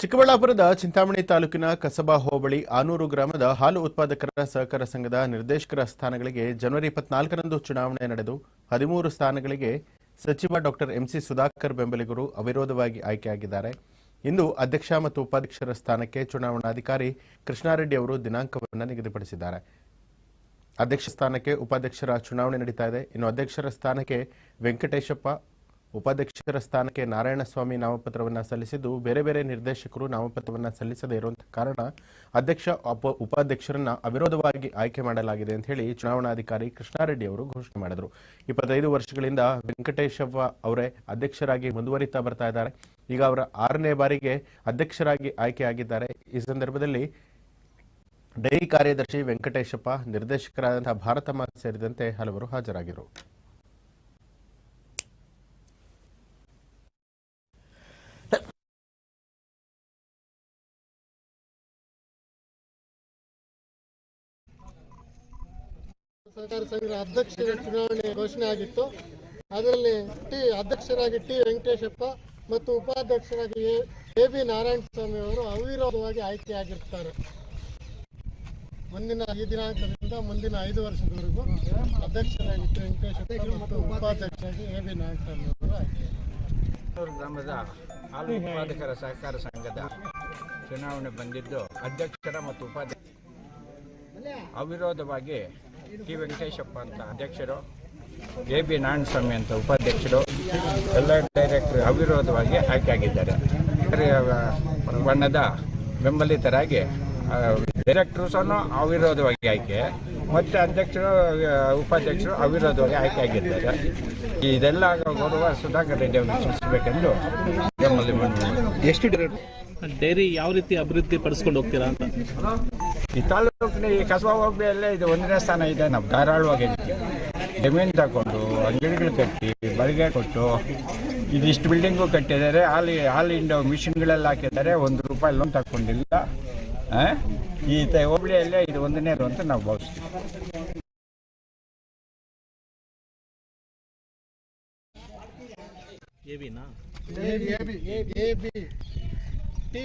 ಚಿಕ್ಕಬಳ್ಳಾಪುರದ ಚಿಂತಾಮಣಿ ತಾಲೂಕಿನ ಕಸಬಾ ಹೋಬಳಿ ಆನೂರು ಗ್ರಾಮದ ಹಾಲು ಉತ್ಪಾದಕರ ಸಹಕಾರ ಸಂಘದ ನಿರ್ದೇಶಕರ ಸ್ಥಾನಗಳಿಗೆ ಜನವರಿ ಇಪ್ಪತ್ನಾಲ್ಕರಂದು ಚುನಾವಣೆ ನಡೆದು ಹದಿಮೂರು ಸ್ಥಾನಗಳಿಗೆ ಸಚಿವ ಡಾಕ್ಟರ್ ಎಂಸಿ ಸುಧಾಕರ್ ಬೆಂಬಲಿಗರು ಅವಿರೋಧವಾಗಿ ಆಯ್ಕೆಯಾಗಿದ್ದಾರೆ. ಇಂದು ಅಧ್ಯಕ್ಷ ಮತ್ತು ಉಪಾಧ್ಯಕ್ಷರ ಸ್ಥಾನಕ್ಕೆ ಚುನಾವಣಾಧಿಕಾರಿ ಕೃಷ್ಣಾರೆಡ್ಡಿ ಅವರು ದಿನಾಂಕವನ್ನು ನಿಗದಿಪಡಿಸಿದ್ದಾರೆ. ಅಧ್ಯಕ್ಷ ಸ್ಥಾನಕ್ಕೆ ಉಪಾಧ್ಯಕ್ಷರ ಚುನಾವಣೆ ನಡೀತಾ ಇದೆ. ಇನ್ನು ಅಧ್ಯಕ್ಷರ ಸ್ಥಾನಕ್ಕೆ ವೆಂಕಟೇಶಪ್ಪ ಉಪಾಧ್ಯಕ್ಷರ ಸ್ಥಾನಕ್ಕೆ ನಾರಾಯಣಸ್ವಾಮಿ ನಾಮಪತ್ರವನ್ನು ಸಲ್ಲಿಸಿದ್ದು ಬೇರೆ ಬೇರೆ ನಿರ್ದೇಶಕರು ನಾಮಪತ್ರವನ್ನು ಸಲ್ಲಿಸದೇ ಇರುವಂತಹ ಕಾರಣ ಅಧ್ಯಕ್ಷ, ಉಪ, ಉಪಾಧ್ಯಕ್ಷರನ್ನ ಅವಿರೋಧವಾಗಿ ಆಯ್ಕೆ ಮಾಡಲಾಗಿದೆ ಅಂತ ಹೇಳಿ ಚುನಾವಣಾಧಿಕಾರಿ ಕೃಷ್ಣಾರೆಡ್ಡಿ ಅವರು ಘೋಷಣೆ ಮಾಡಿದರು. ಇಪ್ಪತ್ತೈದು ವರ್ಷಗಳಿಂದ ವೆಂಕಟೇಶಪ್ಪ ಅವರೇ ಅಧ್ಯಕ್ಷರಾಗಿ ಮುಂದುವರಿತಾ ಬರ್ತಾ ಇದ್ದಾರೆ. ಈಗ ಅವರ ಆರನೇ ಬಾರಿಗೆ ಅಧ್ಯಕ್ಷರಾಗಿ ಆಯ್ಕೆಯಾಗಿದ್ದಾರೆ ಈ ಸಂದರ್ಭದಲ್ಲಿ ಡೈರಿ ಕಾರ್ಯದರ್ಶಿ ವೆಂಕಟೇಶಪ್ಪ, ನಿರ್ದೇಶಕರಾದಂತಹ ಭಾರತಮ್ಮ ಸೇರಿದಂತೆ ಹಲವರು ಹಾಜರಾಗಿದ್ದರು ಸಹಕಾರ ಸಂಘದ ಅಧ್ಯಕ್ಷರ ಚುನಾವಣೆ ಘೋಷಣೆ ಆಗಿತ್ತು. ಅದರಲ್ಲಿ ಟಿ ಅಧ್ಯಕ್ಷರಾಗಿ ಟಿ ವೆಂಕಟೇಶಪ್ಪ ಮತ್ತು ಉಪಾಧ್ಯಕ್ಷರಾಗಿ ಎ ಬಿ ನಾರಾಯಣ ಸ್ವಾಮಿ ಅವರು ಅವಿರೋಧವಾಗಿ ಆಯ್ಕೆಯಾಗಿರ್ತಾರೆ. ಮುಂದಿನ ಈ ದಿನಾಂಕದಿಂದ ಮುಂದಿನ ಐದು ವರ್ಷದವರೆಗೂ ಅಧ್ಯಕ್ಷರಾಗಿ ಟಿ ವೆಂಕಟೇಶಪ್ಪ ಮತ್ತು ಉಪಾಧ್ಯಕ್ಷರಾಗಿ ಎ ಬಿ ನಾರಾಯಣ ಸ್ವಾಮಿ ಅವರು ಆಯ್ಕೆ. ಗ್ರಾಮದ ಹಾಲು ಉತ್ಪಾದಕರ ಸಹಕಾರ ಸಂಘದ ಚುನಾವಣೆ ಬಂದಿದ್ದು ಅಧ್ಯಕ್ಷರ ಮತ್ತು ಉಪಾಧ್ಯಕ್ಷ ಅವಿರೋಧವಾಗಿ ಟಿ ವೆಂಕಟೇಶಪ್ಪ ಅಂತ ಅಧ್ಯಕ್ಷರು ಎ ಬಿ ನಾರಾಯಣಸ್ವಾಮಿ ಅಂತ ಉಪಾಧ್ಯಕ್ಷರು ಎಲ್ಲ ಡೈರೆಕ್ಟರ್ ಅವಿರೋಧವಾಗಿ ಆಯ್ಕೆಯಾಗಿದ್ದಾರೆ. ಬಣ್ಣದ ಬೆಂಬಲಿತರಾಗಿ ಡೈರೆಕ್ಟ್ರು ಸಹ ಅವಿರೋಧವಾಗಿ ಆಯ್ಕೆ ಮತ್ತು ಅಧ್ಯಕ್ಷರು ಉಪಾಧ್ಯಕ್ಷರು ಅವಿರೋಧವಾಗಿ ಆಯ್ಕೆಯಾಗಿದ್ದಾರೆ. ಇದೆಲ್ಲ ಗೌರವ ಸುಧಾಕರ್ ರೆಡ್ಡಿ ಅವರು ಸೂಚಿಸಬೇಕೆಂದು ನಮ್ಮಲ್ಲಿ ಎಷ್ಟು ಡೈರಿ ಯಾವ ರೀತಿ ಅಭಿವೃದ್ಧಿ ಪಡಿಸ್ಕೊಂಡು ಹೋಗ್ತೀರಾ ಅಂತ? ಈ ತಾಲೂಕಿನ ಈ ಕಸಬಾ ಹೋಬಳಿಯಲ್ಲೇ ಇದು ಒಂದನೇ ಸ್ಥಾನ ಇದೆ. ನಾವು ಧಾರಾಳವಾಗಿ ಜಮೀನು ತಗೊಂಡು ಅಂಗಡಿಗಳು ಕಟ್ಟಿ ಬಳಿಗೆ ಕೊಟ್ಟು ಇದಿಷ್ಟು ಬಿಲ್ಡಿಂಗು ಕಟ್ಟಿದ್ದಾರೆ. ಹಾಲು ಹಾಲು ಇಂಡೋ ಮಿಷಿನ್ಗಳೆಲ್ಲ ಹಾಕಿದ್ದಾರೆ. ಒಂದು ರೂಪಾಯಿ ಲೋನ್ ತಗೊಂಡಿಲ್ಲ? ಈ ತ- ಹೋಬಳಿಯಲ್ಲೇ ಇದು ಒಂದನೇದು ಅಂತ ನಾವು ಭಾವಿಸ್ತೀವಿ. A B A B T